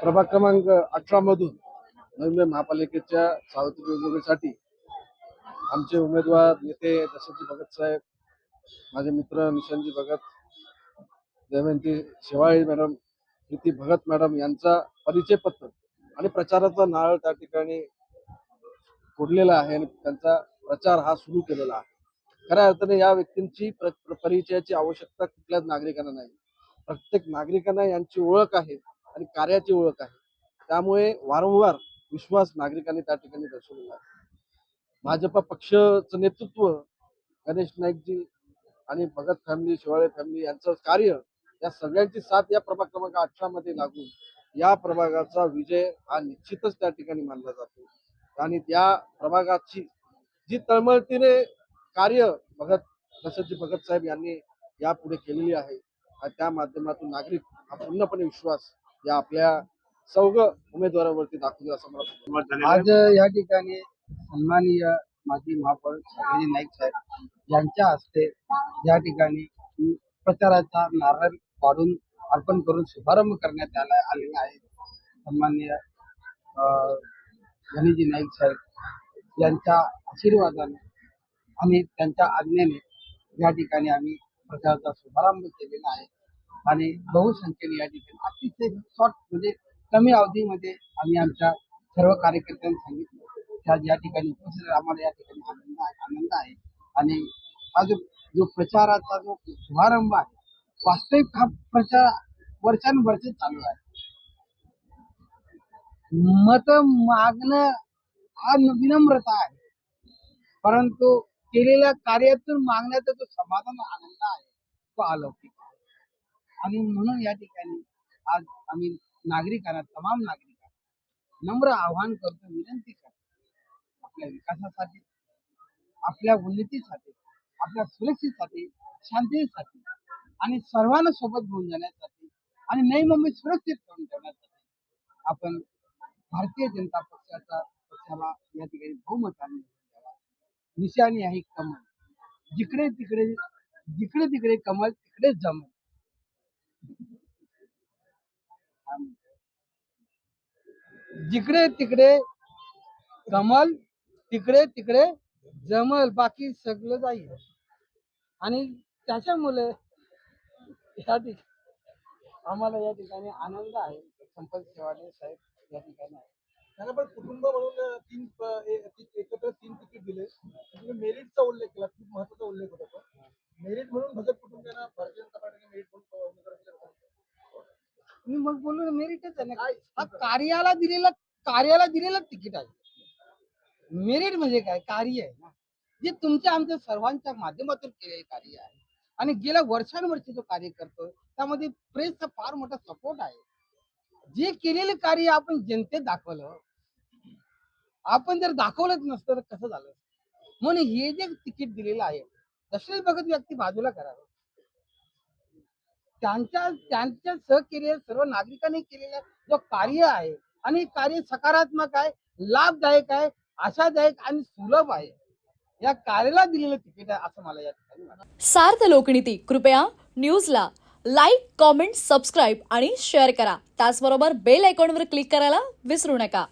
प्रभाग क्रमांक अठरा मधून नवी मुंबई महापालिकेच्या सार्वत्रिक निवडणुकीसाठी आमचे उमेदवार नेते दशरथजी भगत साहेब माझे मित्र निशांतजी भगत दमयंती शेवाळी मॅडम प्रीती भगत मॅडम यांचा परिचय पत्र आणि प्रचाराचा नारळ त्या ठिकाणी फोडलेला आहे आणि त्यांचा प्रचार हा सुरू केलेला आहे. खऱ्या अर्थाने या व्यक्तींची प्र- परिचयाची आवश्यकता कुठल्याच नागरिकांना नाही. प्रत्येक नागरिकांना यांची ओळख आहे. आणि कार्याची ओळख आहे. त्यामुळे वारंवार विश्वास नागरिकांनी त्या ठिकाणी दर्शवलेला आहे. भाजपा पक्षाचं नेतृत्व गणेश नाईकजी आणि भगत फॅमिली शिवाळे फॅमिली यांचं कार्य या सगळ्यांची साथ या प्रभाग क्रमांक अठरा मध्ये लागून या प्रभागाचा विजय हा निश्चितच त्या ठिकाणी मानला जातो. आणि त्या प्रभागाची जी तळमळतीने कार्य भगत दशरथजी भगत साहेब यांनी यापुढे केलेली आहे आणि त्या माध्यमातून नागरिक हा पूर्णपणे विश्वास या आपल्या सौग उमेदवारावरती दाखवतो असं मला. आज या ठिकाणी सन्माननीय माजी महापौर सयाजी नाईक साहेब यांच्या हस्ते या ठिकाणी प्रचाराचा नारळ पाडून अर्पण करून शुभारंभ करण्यात आला आलेला आहे. सन्माननीय गणेशजी नाईक साहेब यांच्या आशीर्वादाने आणि त्यांच्या आज्ञेने या ठिकाणी आम्ही प्रचाराचा शुभारंभ केलेला आहे. आणि बहुसंख्येने या ठिकाणी. अतिशय शॉर्ट म्हणजे कमी अवधीमध्ये आम्ही आमच्या सर्व कार्यकर्त्यांनी सांगितलं. त्या या ठिकाणी उपस्थित आम्हाला या ठिकाणी आनंद आहे आनंद आहे. आणि हा जो जो प्रचाराचा जो शुभारंभ आहे वास्तविक हा प्रचार वर्षानुवर्ष चालू आहे. मत मागणं हा विनम्रता आहे. परंतु केलेल्या कार्यातून मागण्याचा जो समाधान आनंद आहे तो अलौकिक आणि म्हणून या ठिकाणी आज आम्ही नागरिकांना तमाम नागरिकांना नम्र आवाहन करतो विनंती करतो. आपल्या विकासासाठी आपल्या उन्नतीसाठी आपल्या सुरक्षेसाठी शांतीसाठी आणि सर्वांना सोबत घेऊन जाण्यासाठी आणि नवी मम्मी सुरक्षित करून ठेवण्यासाठी आपण भारतीय जनता पक्षाचा पक्षाला या ठिकाणी बहुमताने निशाणी आहे कमल जिकडे तिकडे जिकडे तिकडे कमल तिकडे जमल काय म्हणतो? जिकडे तिकडे कमल तिकडे तिकडे जमल बाकी सगळं जाईल. आणि त्याच्यामुळे या ठिकाणी आम्हाला या ठिकाणी आनंद आहे. संपत सेवाडे साहेब या ठिकाणी आहे पण कुटुंब म्हणून तीन एक ए- ती- एकत्र तीन तिकीट दिले तुम्ही मेरिटचा उल्लेख केला खूप महत्त्वाचा उल्लेख होता तो मेरिट म्हणून भगत कुटुंबियांना भारतीय जनता पार्टीने मेरिट म्हणून उमेदवार दिले होते. मी मग बोललो मेरिटच आहे ना. हा कार्याला दिलेला कार्याला दिलेलं तिकीट आहे. मेरिट म्हणजे काय? कार्य आहे ना. जे तुमच्या आमच्या सर्वांच्या माध्यमातून केलेले कार्य आहे. आणि गेल्या वर्षानुवर्षी जो कार्य करतो त्यामध्ये प्रेसचा फार मोठा सपोर्ट आहे. जे केलेले कार्य आपण जनतेत दाखवलं आपण जर दाखवलंच नसतं तर कसं झालं? म्हणून हे जे तिकीट दिलेलं आहे दशरथ भगत व्यक्ती बाजूला करावं. त्यांच्या त्यांच्या सहकार्य सर्व नागरिकांनी केलेला जो कार्य आहे आणि कार्य सकारात्मक आहे लाभदायक आहे आशादायक आणि सुलभ आहे. या कार्याला दिलेलं तिकीट आहे असं मला या ठिकाणी सार्थ लोकनीती कृपया न्यूजला लाईक कॉमेंट सबस्क्राईब आणि शेअर करा. त्याचबरोबर बेल आयकॉनवर क्लिक करायला विसरू नका.